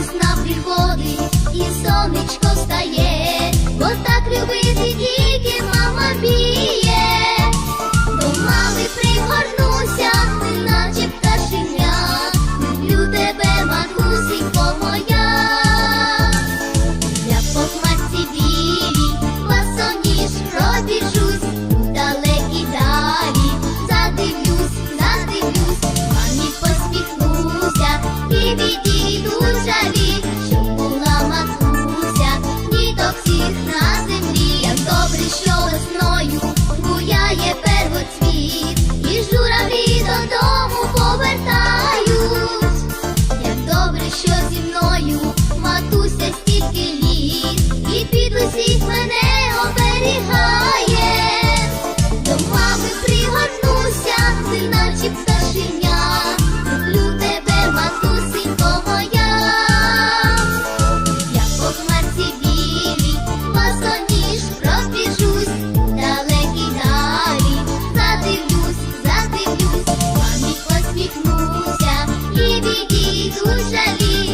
весна приходить і сонечко встає, бо так любити тільки 祝胜利